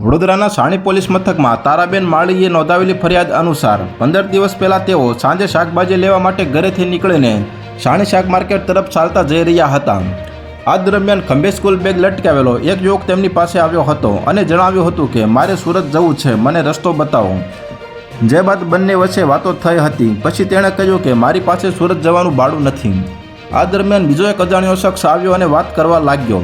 વડોદરાના સાણી પોલીસ મથકમાં તારાબેન માળીએ નોંધાવેલી ફરિયાદ અનુસાર પંદર દિવસ પહેલાં તેઓ સાંજે શાકભાજી લેવા માટે ઘરેથી નીકળીને સાણી શાક માર્કેટ તરફ ચાલતા જઈ રહ્યા હતા. આ દરમિયાન ખંભે સ્કૂલ બેગ લટકાવેલો એક યુવક તેમની પાસે આવ્યો હતો અને જણાવ્યું હતું કે, મારે સુરત જવું છે, મને રસ્તો બતાવો. જે બાદ બંને વચ્ચે વાતો થઈ હતી. પછી તેણે કહ્યું કે, મારી પાસે સુરત જવાનું ભાડું નથી. આ દરમિયાન બીજો એક અજાણ્યો શખ્સ આવ્યો અને વાત કરવા લાગ્યો.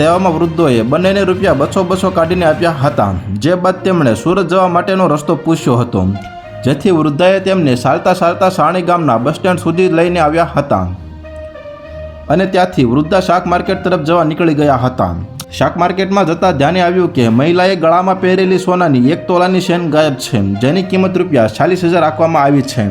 તેવામાં વૃદ્ધોએ બંનેને રૂપિયા બસો બસો કાઢીને આપ્યા હતા. જે બાદ તેમણે સુરત જવા માટેનો રસ્તો પૂછ્યો હતો, જેથી વૃદ્ધાએ તેમને ચાલતા ચાલતા સાણી ગામના બસ સ્ટેન્ડ સુધી લઈને આવ્યા હતા. અને ત્યાંથી વૃદ્ધા શાક માર્કેટ તરફ જવા નીકળી ગયા હતા. શાક માર્કેટમાં જતાં ધ્યાને આવ્યું કે મહિલાએ ગળામાં પહેરેલી સોનાની એક તોલાની શેન ગાયબ છે, જેની કિંમત રૂપિયા ચાલીસ હજાર રાખવામાં આવી છે.